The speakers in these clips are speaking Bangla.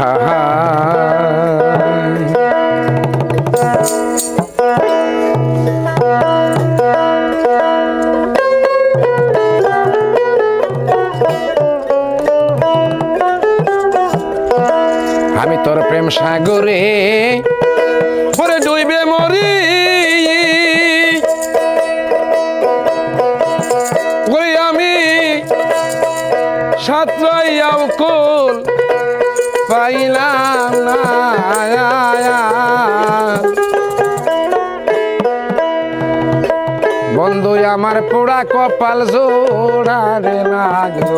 আমি তোর প্রেম সাগরে না বন্ধু আমার পোড়া কপাল জোড়ারে লাগল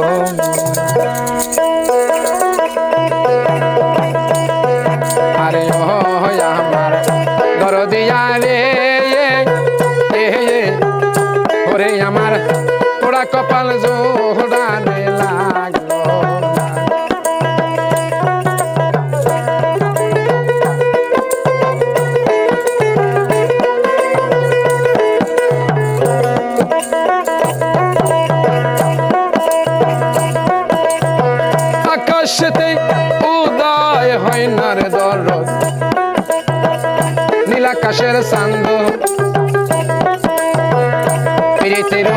আরে ও আমার দরদিয়া রে ওরে আমার পোড়া কপাল জোড়ারে হয় না রে দরদ। নীলাকাশের সান্দ প্রীতির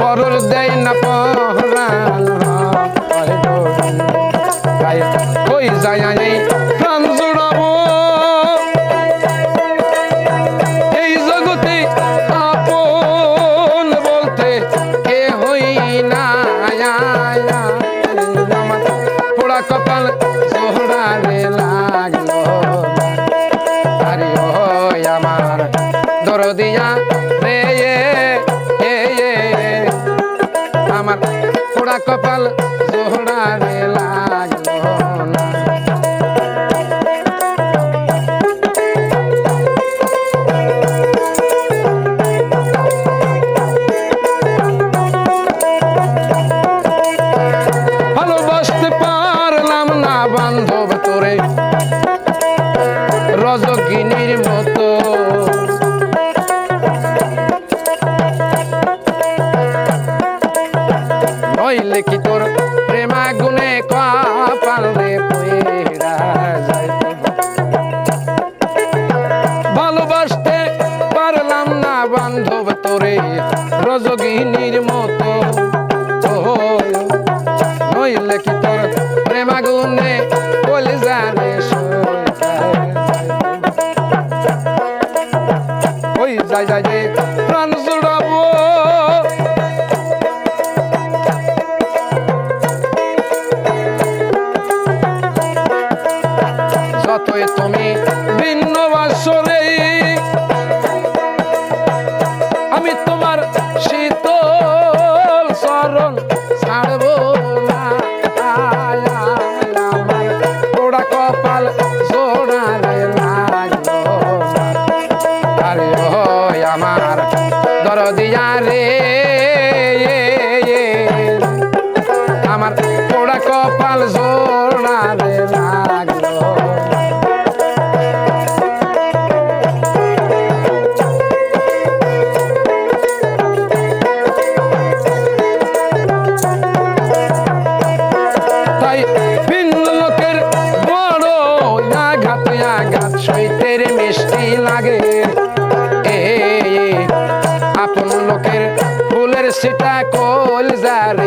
পরর দেয় না পহরান হয় যায় পোড়া কপাল নইলে কি তোর প্রেমাগুনে বলে জানে ওই যাই যাই। পোড়া কপাল জোড়ারে লাগল তাই ভিন্ন লোকের বড় মিষ্টি লাগে। সিটা কোল যারে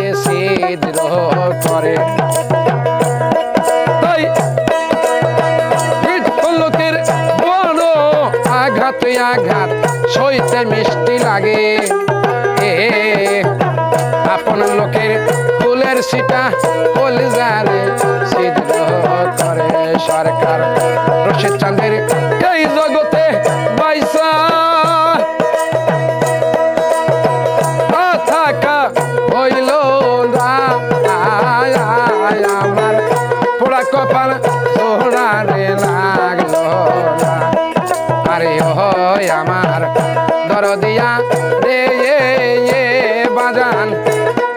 মিষ্টি লাগে। আপন লোকের ফুলের সিটা কলিজারে সিদ্ধ করে সরকার। রশিদ চাঁদের ও আমার। দরদিয়া রে এ, বাজান।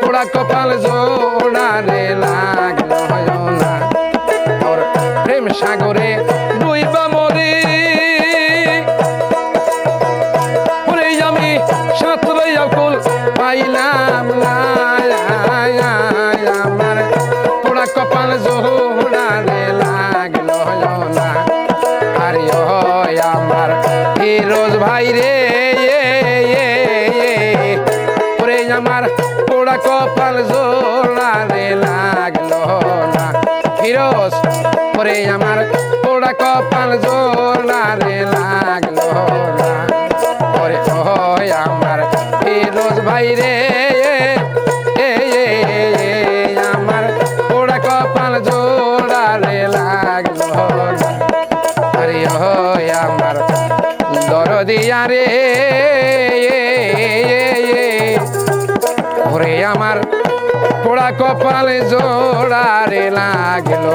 পোড়া কপাল জোড়া রে লাগল না। তোর প্রেম সাগরে বাইরে ওরে আমার পোড়া কপাল জোড়ারে লাগল না। ফিরোজ পরে আমার পোড়া কপাল জোড়ারে লাগল না। ওরে আমার ফিরোজ ভাইরে ওরে আমার পোড়া কপালে জোড়ারে লাগল।